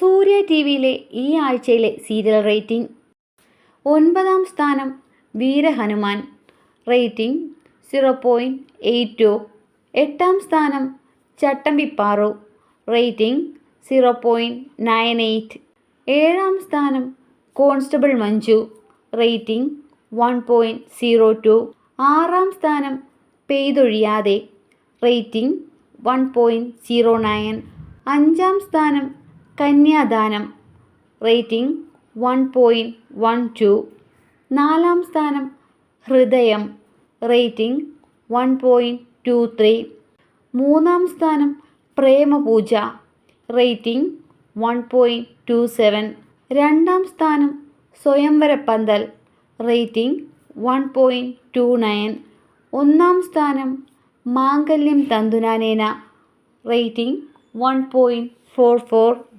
സൂര്യ T വിയിലെ ഈ ആഴ്ചയിലെ സീരിയൽ റേറ്റിംഗ്. ഒൻപതാം സ്ഥാനം Veera Hanuman. Rating zero point eight two എട്ടാം സ്ഥാനം Chattambiparu. Rating zero point nine eight. ഏഴാം സ്ഥാനം constable Manju. Rating one point zero two. ആറാം സ്ഥാനം Peythozhiyathe. Rating one point zero nine. അഞ്ചാം സ്ഥാനം Kanyadanam. Rating one point one two. നാലാം സ്ഥാനം Hridayam. Rating one point two three. മൂന്നാം സ്ഥാനം Premapooja. Rating one point two seven. രണ്ടാം സ്ഥാനം Swayamvara Panthal rating one point two nine. ഒന്നാം സ്ഥാനം Mangalyam Thanthunanena. Rating one point four four.